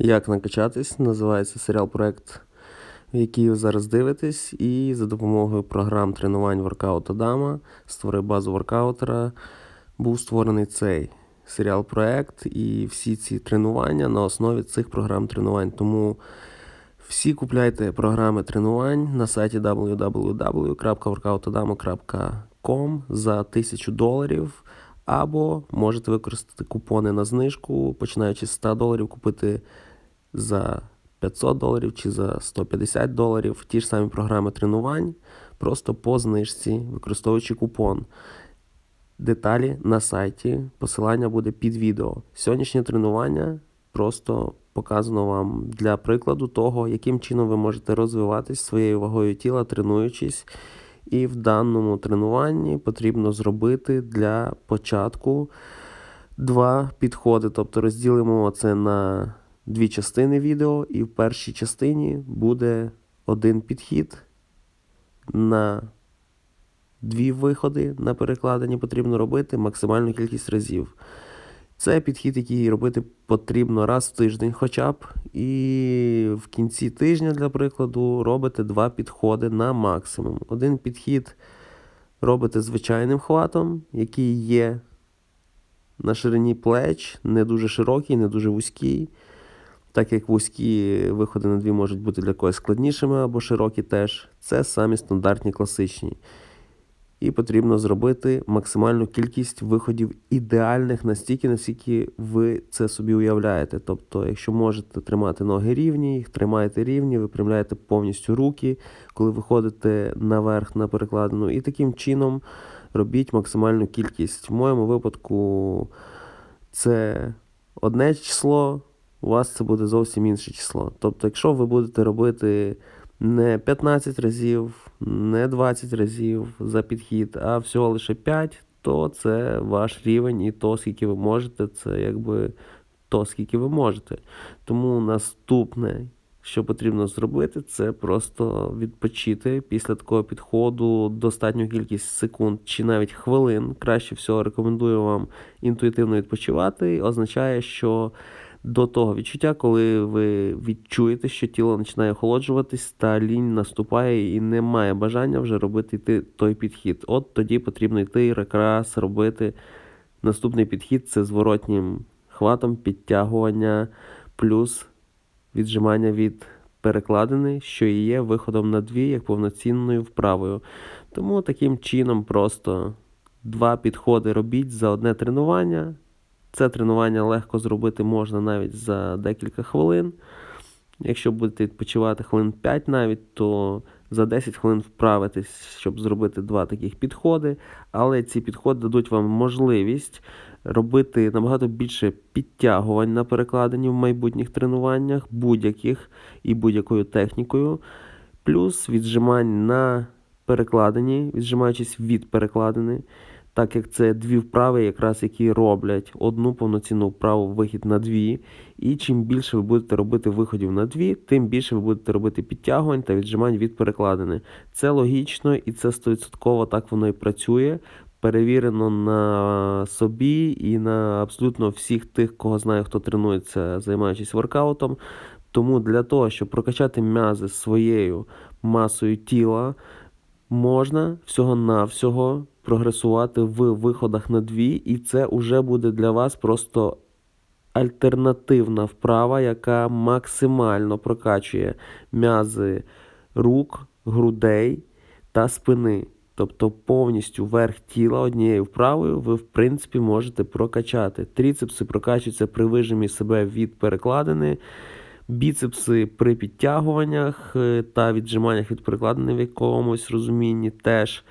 Як накачатись, називається серіал проект, який ви зараз дивитесь, і за допомогою програм тренувань воркаут Адама, створи базу воркаутера, був створений цей серіал проект і всі ці тренування на основі цих програм тренувань. Тому всі купляйте програми тренувань на сайті www.workoutadamo.com за 1000 доларів. Або можете використати купони на знижку, починаючи з 100 доларів, купити за 500 доларів чи за 150 доларів ті ж самі програми тренувань, просто по знижці, використовуючи купон. Деталі на сайті, посилання буде під відео. Сьогоднішнє тренування просто показано вам для прикладу того, яким чином ви можете розвиватись своєю вагою тіла, тренуючись. І в даному тренуванні потрібно зробити для початку два підходи. Тобто розділимо це на дві частини відео, і в першій частині буде один підхід на дві виходи на перекладенні потрібно робити максимальну кількість разів. Це підхід, який робити потрібно раз в тиждень хоча б. І в кінці тижня, для прикладу, робите два підходи на максимум. Один підхід робите звичайним хватом, який є на ширині плеч, не дуже широкий, не дуже вузький. Так як вузькі виходи на дві можуть бути для когось складнішими або широкі теж. Це самі стандартні класичні. І потрібно зробити максимальну кількість виходів ідеальних настільки, наскільки ви це собі уявляєте. Тобто, якщо можете тримати ноги рівні, їх тримаєте рівні, випрямляєте повністю руки, коли виходите наверх на перекладину. І таким чином робіть максимальну кількість. В моєму випадку це одне число, у вас це буде зовсім інше число. Тобто, якщо ви будете робити не 15 разів, не 20 разів за підхід, а всього лише 5, то це ваш рівень і то, скільки ви можете, це якби то, скільки ви можете. Тому наступне, що потрібно зробити, це просто відпочити після такого підходу достатню кількість секунд чи навіть хвилин. Краще всього рекомендую вам інтуїтивно відпочивати. Означає, що до того відчуття, коли ви відчуєте, що тіло починає охолоджуватись, та лінь наступає і немає бажання вже робити йти той підхід. От тоді потрібно йти якраз робити наступний підхід це зворотнім хватом підтягування плюс віджимання від перекладини, що і є виходом на дві, як повноцінною вправою. Тому таким чином просто два підходи робіть за одне тренування. Це тренування легко зробити можна навіть за декілька хвилин. Якщо будете відпочивати хвилин 5 навіть, то за 10 хвилин вправитись, щоб зробити два таких підходи. Але ці підходи дадуть вам можливість робити набагато більше підтягувань на перекладенні в майбутніх тренуваннях, будь-яких і будь-якою технікою. Плюс віджимань на перекладенні, віджимаючись від перекладини так як це дві вправи, якраз які роблять одну повноцінну вправу вихід на дві. І чим більше ви будете робити виходів на дві, тим більше ви будете робити підтягувань та віджимань від перекладини. Це логічно і це 100% так воно і працює. Перевірено на собі і на абсолютно всіх тих, кого знаю, хто тренується, займаючись воркаутом. Тому для того, щоб прокачати м'язи своєю масою тіла, можна всього-навсього прогресувати в виходах на дві, і це вже буде для вас просто альтернативна вправа, яка максимально прокачує м'язи рук, грудей та спини. Тобто повністю верх тіла однією вправою ви, в принципі, можете прокачати. Тріцепси прокачуються при вижимі себе від перекладини, біцепси при підтягуваннях е, та віджиманнях від перекладини в якомусь розумінні теж.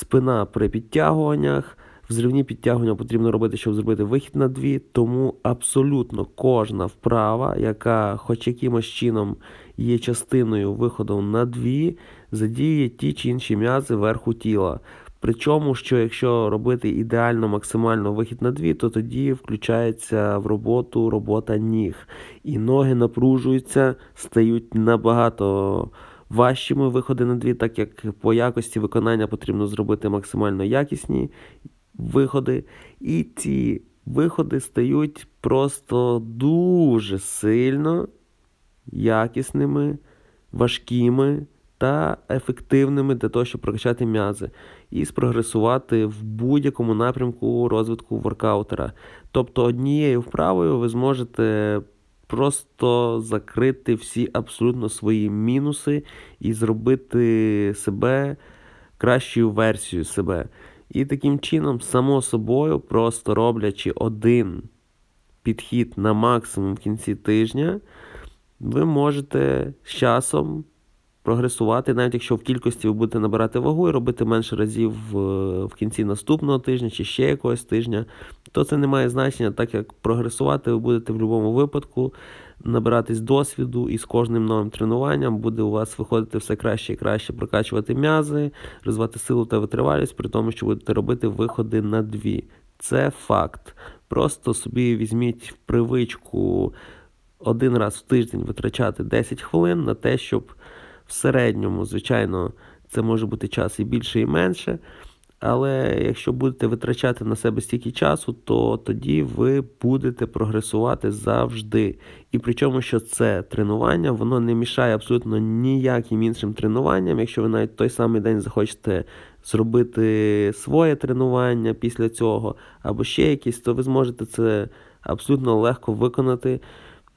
Спина при підтягуваннях. Взривні підтягування потрібно робити, щоб зробити вихід на дві. Тому абсолютно кожна вправа, яка хоч якимось чином є частиною виходу на дві, задіює ті чи інші м'язи верху тіла. Причому, що якщо робити ідеально максимально вихід на дві, то тоді включається в роботу робота ніг. І ноги напружуються, стають набагато важчими виходи на дві, так як по якості виконання потрібно зробити максимально якісні виходи. І ці виходи стають просто дуже сильно якісними, важкими та ефективними для того, щоб прокачати м'язи і спрогресувати в будь-якому напрямку розвитку воркаутера. Тобто однією вправою ви зможете просто закрити всі абсолютно свої мінуси і зробити себе кращою версією себе. І таким чином, само собою, просто роблячи один підхід на максимум в кінці тижня, ви можете з часом прогресувати, навіть якщо в кількості ви будете набирати вагу і робити менше разів в, в кінці наступного тижня чи ще якогось тижня, то це не має значення, так як прогресувати ви будете в будь-якому випадку, набиратись досвіду, і з кожним новим тренуванням буде у вас виходити все краще і краще, прокачувати м'язи, розвивати силу та витривалість, при тому, що будете робити виходи на дві. Це факт. Просто собі візьміть в привичку один раз в тиждень витрачати 10 хвилин на те, щоб в середньому, звичайно, це може бути час і більше, і менше. Але якщо будете витрачати на себе стільки часу, то тоді ви будете прогресувати завжди. І причому, що це тренування, воно не мішає абсолютно ніяким іншим тренуванням. Якщо ви навіть той самий день захочете зробити своє тренування після цього, або ще якісь, то ви зможете це абсолютно легко виконати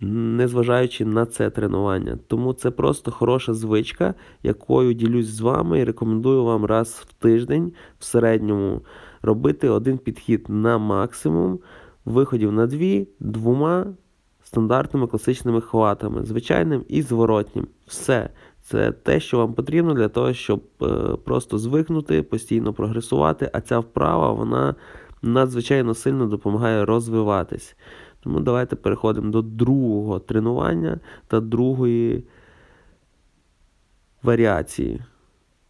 незважаючи на це тренування. Тому це просто хороша звичка, якою ділюсь з вами і рекомендую вам раз в тиждень в середньому робити один підхід на максимум, виходів на дві, двома стандартними класичними хватами, звичайним і зворотнім. Все. Це те, що вам потрібно для того, щоб е, просто звикнути, постійно прогресувати, а ця вправа вона надзвичайно сильно допомагає розвиватись. Тому давайте переходимо до другого тренування та другої варіації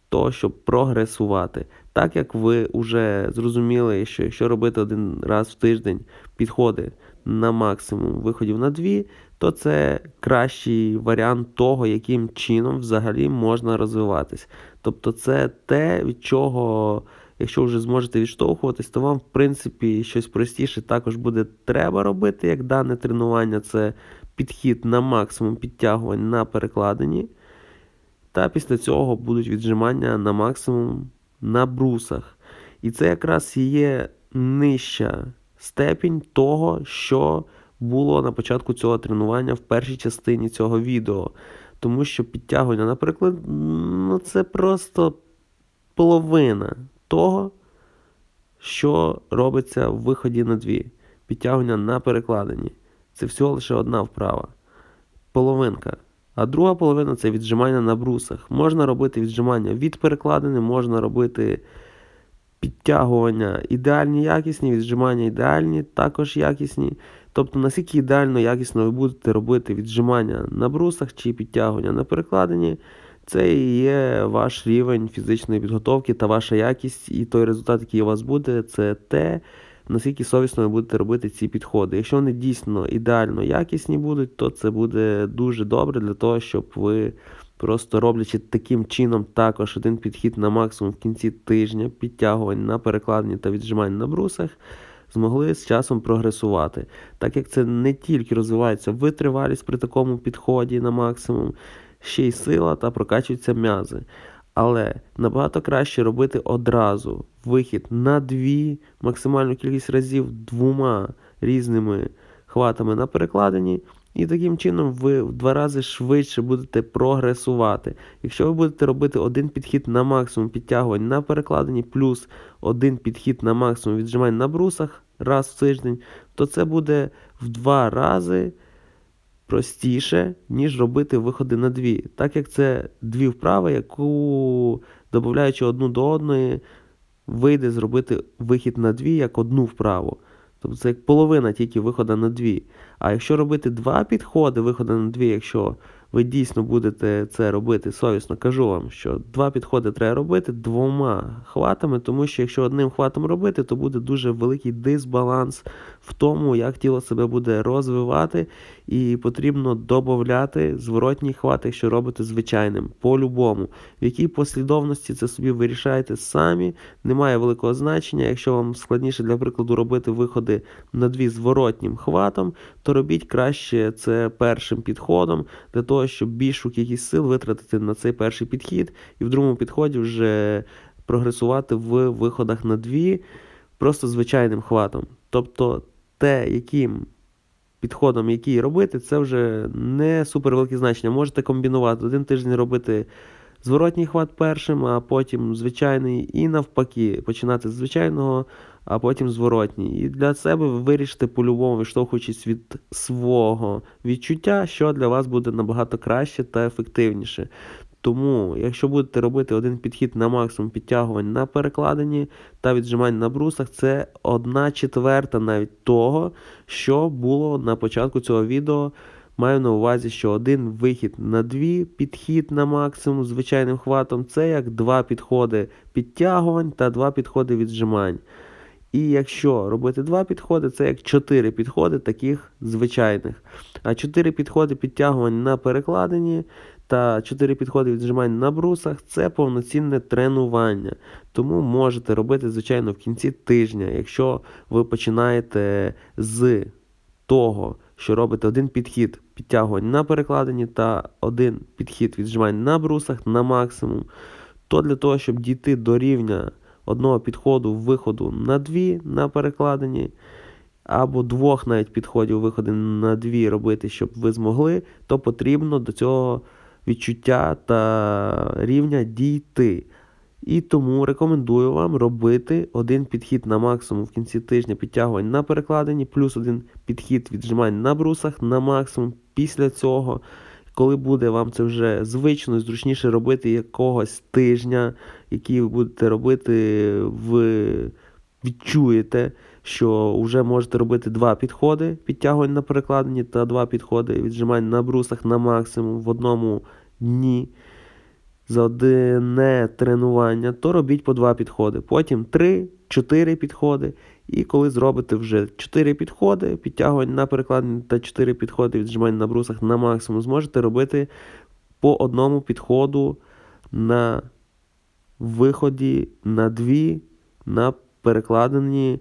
того, щоб прогресувати. Так як ви вже зрозуміли, що якщо робити один раз в тиждень підходи на максимум виходів на дві, то це кращий варіант того, яким чином взагалі можна розвиватись. Тобто, це те, від чого Якщо вже зможете відштовхуватись, то вам, в принципі, щось простіше також буде треба робити, як дане тренування це підхід на максимум підтягувань на перекладині. Та після цього будуть віджимання на максимум на брусах. І це якраз є нижча степінь того, що було на початку цього тренування в першій частині цього відео. Тому що підтягування, наприклад, ну це просто половина того, що робиться в виході на дві. Підтягування на перекладині. Це всього лише одна вправа. Половинка. А друга половина це віджимання на брусах. Можна робити віджимання від перекладини, можна робити підтягування ідеальні якісні, віджимання ідеальні, також якісні. Тобто, наскільки ідеально якісно ви будете робити віджимання на брусах чи підтягування на перекладині. Це і є ваш рівень фізичної підготовки та ваша якість, і той результат, який у вас буде, це те, наскільки совісно ви будете робити ці підходи. Якщо вони дійсно ідеально якісні будуть, то це буде дуже добре для того, щоб ви просто роблячи таким чином також один підхід на максимум в кінці тижня, підтягувань на перекладенні та віджимань на брусах. Змогли з часом прогресувати, так як це не тільки розвивається витривалість при такому підході на максимум, ще й сила та прокачуються м'язи. Але набагато краще робити одразу вихід на дві, максимальну кількість разів двома різними хватами на перекладині. І таким чином ви в два рази швидше будете прогресувати. Якщо ви будете робити один підхід на максимум підтягувань на перекладині, плюс один підхід на максимум віджимань на брусах раз в тиждень, то це буде в два рази простіше, ніж робити виходи на дві. Так як це дві вправи, яку, додаючи одну до одної, вийде зробити вихід на дві як одну вправу. Тобто це як половина тільки виходу на дві. А якщо робити два підходи, виходи на дві, якщо ви дійсно будете це робити совісно, кажу вам, що два підходи треба робити двома хватами, тому що якщо одним хватом робити, то буде дуже великий дисбаланс в тому, як тіло себе буде розвивати, і потрібно додати зворотній хват, якщо робите звичайним, по-любому. В якій послідовності це собі вирішаєте самі, немає великого значення. Якщо вам складніше, для прикладу, робити виходи на дві зворотнім хватом, то робіть краще це першим підходом, для того, щоб більшу кількість сил витратити на цей перший підхід, і в другому підході вже прогресувати в виходах на дві просто звичайним хватом. Тобто те, яким підходом, який робити, це вже не супер велике значення. Можете комбінувати один тиждень робити зворотній хват першим, а потім звичайний, і навпаки, починати з звичайного, а потім зворотній. І для себе ви вирішите по-любому, відштовхуючись від свого відчуття, що для вас буде набагато краще та ефективніше. Тому, якщо будете робити один підхід на максимум підтягувань на перекладині та віджимань на брусах, це одна четверта навіть того, що було на початку цього відео. Маю на увазі, що один вихід на дві, підхід на максимум звичайним хватом це як два підходи підтягувань та два підходи віджимань. І якщо робити два підходи, це як чотири підходи таких звичайних. А чотири підходи підтягувань на перекладині та 4 підходи віджимань на брусах це повноцінне тренування. Тому можете робити, звичайно, в кінці тижня, якщо ви починаєте з того, що робите один підхід підтягувань на перекладині та один підхід віджимань на брусах на максимум, то для того, щоб дійти до рівня одного підходу виходу на дві на перекладині, або двох навіть підходів виходу на дві робити, щоб ви змогли, то потрібно до цього відчуття та рівня дійти. І тому рекомендую вам робити один підхід на максимум в кінці тижня підтягувань на перекладині, плюс один підхід віджимань на брусах на максимум. Після цього, коли буде вам це вже звично і зручніше робити якогось тижня, який ви будете робити, ви відчуєте, що вже можете робити два підходи підтягувань на перекладині та два підходи віджимань на брусах на максимум в одному дні за одне тренування, то робіть по два підходи. Потім 3-4 підходи. І коли зробите вже 4 підходи, підтягувань на перекладині та 4 підходи віджимань на брусах на максимум, зможете робити по одному підходу на виході на дві, на перекладині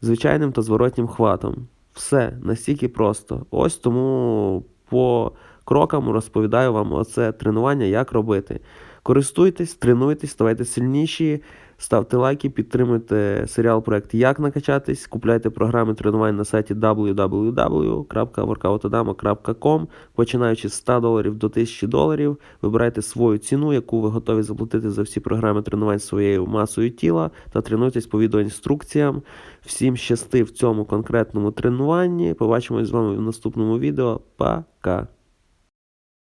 звичайним та зворотнім хватом. Все настільки просто. Ось тому по крокам розповідаю вам оце тренування, як робити. Користуйтесь, тренуйтесь, ставайте сильніші, ставте лайки, підтримуйте серіал проект Як накачатись, купляйте програми тренувань на сайті www.workoutadamo.com, починаючи з 100 доларів до 1000 доларів. Вибирайте свою ціну, яку ви готові заплатити за всі програми тренувань своєю масою тіла та тренуйтесь по відеоінструкціям. Всім щасти в цьому конкретному тренуванні. Побачимось з вами в наступному відео. Пока!